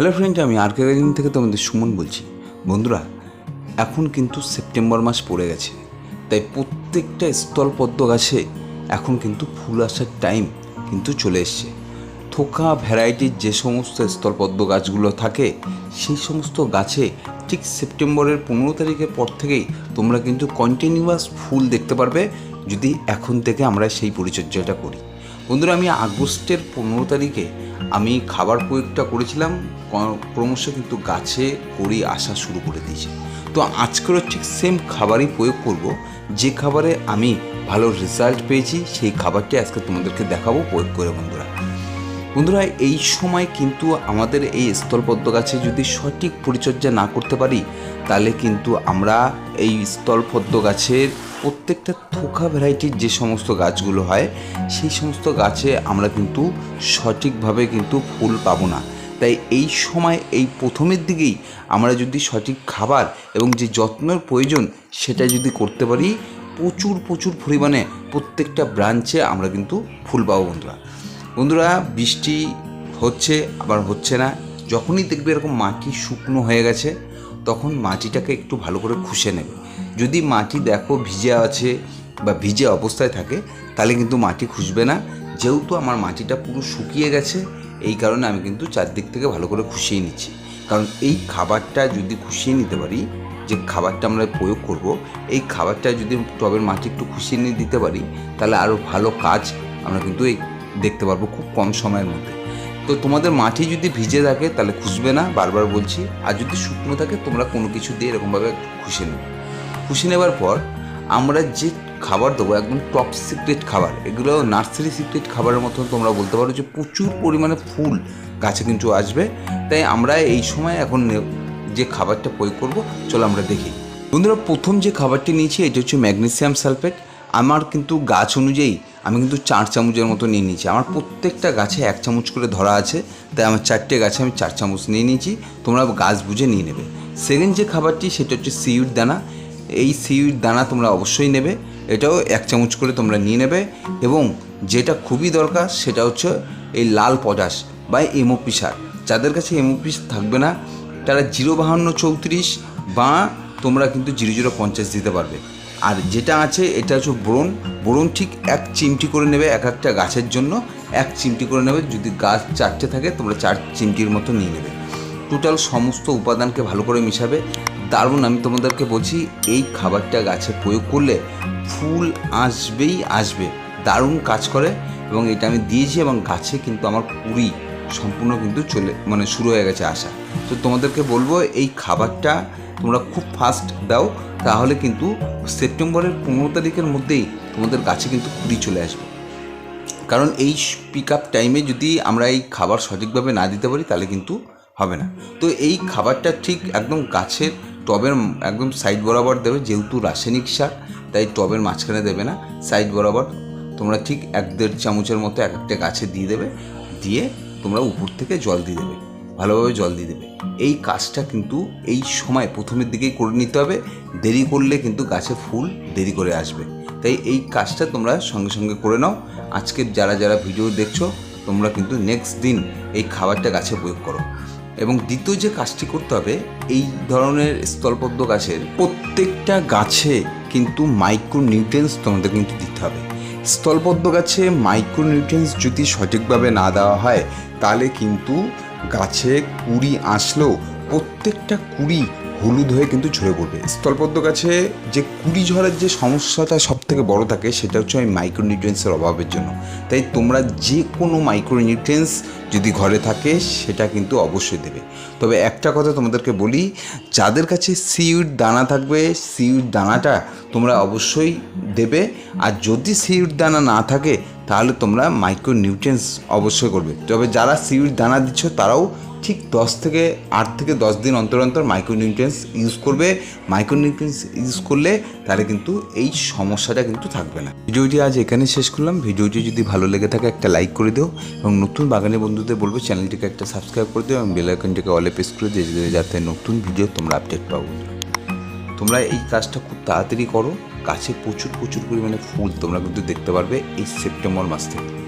Hello friend আমি আর কে garden থেকে তোমাদের সুমন বলছি। বন্ধুরা, এখন কিন্তু সেপ্টেম্বর মাস পড়ে গেছে। তাই প্রত্যেকটা স্থলপদ্ম গাছে এখন কিন্তু ফুল আসার টাইম কিন্তু চলে এসছে। থোকা ভ্যারাইটির যে সমস্ত স্থলপদ্ম গাছগুলো থাকে, সেই সমস্ত গাছে ঠিক সেপ্টেম্বরের পনেরো তারিখের পর থেকেই তোমরা কিন্তু কন্টিনিউয়াস ফুল দেখতে পারবে। যদি এখন থেকে আমরা সেই পরিচর্যাটা করি। বন্ধুরা, আমি আগস্টের পনেরো তারিখে আমি খাবার প্রয়োগটা করেছিলাম। ক্রমশ কিন্তু গাছে করি আসা শুরু করে দিয়েছে। তো আজকেরও ঠিক সেম খাবারই প্রয়োগ করব। যে খাবারে আমি ভালো রেজাল্ট পেয়েছি, সেই খাবারটি আজকে তোমাদেরকে দেখাবো প্রয়োগ করে বন্ধুরা। বন্ধুরা, এই সময় কিন্তু আমাদের এই স্থলপদ্ম গাছে যদি সঠিক পরিচর্যা না করতে পারি, তাহলে কিন্তু আমরা এই স্থলপদ্ম গাছের প্রত্যেকটা থোকা ভ্যারাইটির যে সমস্ত গাছগুলো হয়, সেই সমস্ত গাছে আমরা কিন্তু সঠিকভাবে কিন্তু ফুল পাবো না। তাই এই সময়, এই প্রথমের দিকেই আমরা যদি সঠিক খাবার এবং যে যত্নের প্রয়োজন সেটা যদি করতে পারি, প্রচুর প্রচুর পরিমাণে প্রত্যেকটা ব্রাঞ্চে আমরা কিন্তু ফুল পাবো বন্ধুরা। বন্ধুরা, বৃষ্টি হচ্ছে, আবার হচ্ছে না। যখনই দেখবে এরকম মাটি শুকনো হয়ে গেছে, তখন মাটিটাকে একটু ভালো করে খুশে নেবে। যদি মাটি দেখো ভিজে আছে বা ভিজে অবস্থায় থাকে, তাহলে কিন্তু মাটি খুশবে না। যেহেতু আমার মাটিটা পুরো শুকিয়ে গেছে, এই কারণে আমি কিন্তু চারদিক থেকে ভালো করে খুশিয়ে নিচ্ছি। কারণ এই খাবারটা যদি খুশিয়ে নিতে পারি, যে খাবারটা আমরা প্রয়োগ করব, এই খাবারটা যদি টবের মাটি একটু খুশিয়ে নিয়ে দিতে পারি, তাহলে আরও ভালো কাজ আমরা কিন্তু এই দেখতে পারব খুব কম সময়ের মধ্যে। তো তোমাদের মাটি যদি ভিজে থাকে তাহলে খুশবে না, বারবার বলছি। আর যদি শুকনো থাকে তোমরা কোনো কিছু দিয়ে এরকমভাবে খুশি নেবে। খুশি নেবার পর আমরা যে খাবার দেবো, একদম টপ সিক্রেট খাবার, এগুলো নার্সারি সিক্রেট খাবারের মতো তোমরা বলতে পারো যে প্রচুর পরিমাণে ফুল গাছে কিন্তু আসবে। তাই আমরা এই সময় এখন যে খাবারটা প্রয়োগ করব, চলো আমরা দেখি। বন্ধুরা, প্রথম যে খাবারটি নিয়েছি, এটা হচ্ছে ম্যাগনেসিয়াম সালফেট। আমার কিন্তু গাছ অনুযায়ী আমি কিন্তু চার চামচের মতো নিয়ে নিয়েছি। আমার প্রত্যেকটা গাছে এক চামচ করে ধরা আছে, তাই আমার চারটে গাছে আমি চার চামচ নিয়ে নিয়েছি। তোমরা গাছ বুঝে নিয়ে নেবে। সেকেন্ড যে খাবারটি, সেটা হচ্ছে সিউড দানা। এই সিউড দানা তোমরা অবশ্যই নেবে। এটাও এক চামচ করে তোমরা নিয়ে নেবে এবং যেটা খুবই দরকার, সেটা হচ্ছে এই লাল পটাশ বা এমওপি সার। যাদের কাছে এমওপি থাকবে না, তারা জিরো বাহান্ন চৌত্রিশ বা তোমরা কিন্তু জিরো জিরো পঞ্চাশ দিতে পারবে। আর যেটা আছে, এটা হচ্ছে বোরন। বোরন ঠিক এক চিমটি করে নেবে এক একটা গাছের জন্য। এক চিমটি করে নেবে, যদি গাছ চারটে থাকে, তোমরা চার চিমটির মতো নিয়ে নেবে। টোটাল সমস্ত উপাদানকে ভালো করে মিশাবে। দারুণ, আমি তোমাদেরকে বলছি, এই খাবারটা গাছে প্রয়োগ করলে ফুল আসবেই আসবে। দারুণ কাজ করে এবং এটা আমি দিয়েছি এবং গাছে কিন্তু আমার কুড়ি সম্পূর্ণ কিন্তু চলে মানে শুরু হয়ে গেছে আসা। তো তোমাদেরকে বলব, এই খাবারটা তোমরা খুব ফাস্ট দাও, তাহলে কিন্তু সেপ্টেম্বরের পনেরো তারিখের মধ্যেই তোমাদের গাছে কিন্তু কুড়ি চলে আসবে। কারণ এই পিক আপ টাইমে যদি আমরা এই খাবার সঠিকভাবে না দিতে পারি, তাহলে কিন্তু হবে না। তো এই খাবারটা ঠিক একদম গাছের টবের একদম সাইড বরাবর দেবে, যেহেতু রাসায়নিক সার, তাই টবের মাঝখানে দেবে না সাইড বরাবর। তোমরা ঠিক এক দেড় চামচের মতো এক একটা গাছে দিয়ে দেবে, দিয়ে তোমরা উপর থেকে জল দিয়ে দেবে। ভালোভাবে জল দিয়ে দেবে। এই কাজটা কিন্তু এই সময় প্রথমের দিকেই করে নিতে হবে। দেরি করলে কিন্তু গাছে ফুল দেরি করে আসবে। তাই এই কাজটা তোমরা সঙ্গে সঙ্গে করে নাও। আজকে যারা যারা ভিডিও দেখছ, তোমরা কিন্তু নেক্সট দিন এই খাবারটা গাছে প্রয়োগ করো। এবং দ্বিতীয় যে কাজটি করতে হবে, এই ধরনের স্থলপদ্ম গাছের প্রত্যেকটা গাছে কিন্তু মাইক্রো নিউট্রিয়েন্টস তোমাদের কিন্তু দিতে হবে। স্থলপদ্ম গাছে মাইক্রো নিউট্রিয়েন্টস যদি সঠিকভাবে না দেওয়া হয়, তাহলে কিন্তু গাছে কুড়ি আসলেও প্রত্যেকটা কুড়ি হলুদ হয়ে কিন্তু ঝরে পড়বে। স্থলপদ্ম গাছে যে কুড়ি ঝড়ের যে সমস্যাটা সব থেকে বড় থাকে, সেটা হচ্ছে ওই মাইক্রোনিউট্রিয়েন্টসের অভাবের জন্য। তাই তোমরা যে কোনো মাইক্রোনিউট্রিয়েন্টস যদি ঘরে থাকে, সেটা কিন্তু অবশ্যই দেবে। তবে একটা কথা তোমাদেরকে বলি, যাদের কাছে সিউড দানা থাকবে সিউড দানাটা তোমরা অবশ্যই দেবে। আর যদি সিউড দানা না থাকে তাহলে তোমরা মাইক্রো নিউট্রিয়েন্টস অবশ্যই করবে। তবে যারা সিউড দানা দিচ্ছ, তারাও ঠিক দশ থেকে আট থেকে দশ দিন অন্তর অন্তর মাইক্রো নিউট্রিয়েন্টস ইউজ করবে। মাইক্রো নিউট্রিয়েন্টস ইউজ করলে তাহলে কিন্তু এই সমস্যাটা কিন্তু থাকবে না। ভিডিওটি আজ এখানে শেষ করলাম। ভিডিওটি যদি ভালো লেগে থাকে, একটা লাইক করে দিও এবং নতুন বাগানের বন্ধুদের বলব, চ্যানেলটিকে একটা সাবস্ক্রাইব করে দিও এবং বেল আইকনটিকে অলে প্রেস করে দিয়ে যাতে নতুন ভিডিও তোমরা আপডেট পাবো তোমরা এই কাজটা খুব তাড়াতাড়ি করো। গাছে প্রচুর প্রচুর পরিমাণে ফুল তোমরা কিন্তু দেখতে পারবে এই সেপ্টেম্বর মাস থেকে।